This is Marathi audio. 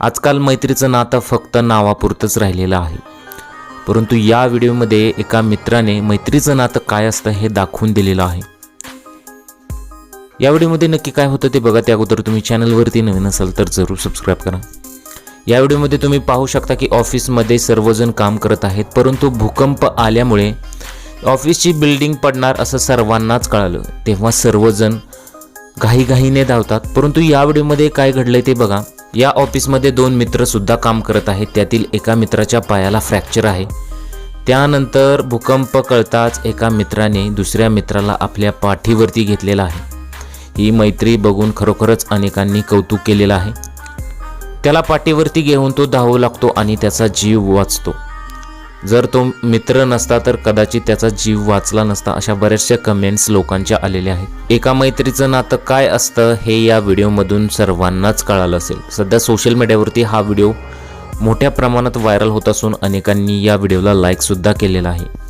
आजकाल मैत्रीचं नातं फक्त नावापुरतंच राहिलेलं आहे. परंतु या व्हिडिओमध्ये एका मित्राने मैत्रीचं नातं काय असतं हे दाखवून दिलेलं आहे. या व्हिडिओमध्ये नक्की काय होतं ते बघा त्या अगोदर तुम्ही चॅनलवरती नवीन असाल तर जरूर सबस्क्राईब करा. या व्हिडिओमध्ये तुम्ही पाहू शकता की ऑफिसमध्ये सर्वजण काम करत आहेत परंतु भूकंप आल्यामुळे ऑफिसची बिल्डिंग पडणार असं सर्वांनाच कळालं. तेव्हा सर्वजण घाईघाईने धावतात. परंतु या व्हिडिओमध्ये काय घडलंय ते बघा. या ऑफिसमध्ये दोन मित्र सुद्धा काम करत आहेत. त्यातील एका मित्राच्या पायाला फ्रॅक्चर आहे. त्यानंतर भूकंप कळताच एका मित्राने दुसऱ्या मित्राला आपल्या पाठीवरती घेतलेला आहे. ही मैत्री बघून खरोखरच अनेकांनी कौतुक केलेलं आहे. त्याला पाठीवरती घेऊन तो धावू लागतो आणि त्याचा जीव वाचतो. जर तो मित्र नसता तर कदाचित त्याचा जीव वाचला नसता अशा बऱ्याचशा कमेंट्स लोकांच्या आलेल्या आहेत. एका मैत्रीचं नातं काय असतं हे या व्हिडिओमधून सर्वांनाच कळालं असेल. सध्या सोशल मीडियावरती हा व्हिडिओ मोठ्या प्रमाणात व्हायरल होत असून अनेकांनी या व्हिडिओला लाईकसुद्धा केलेला आहे.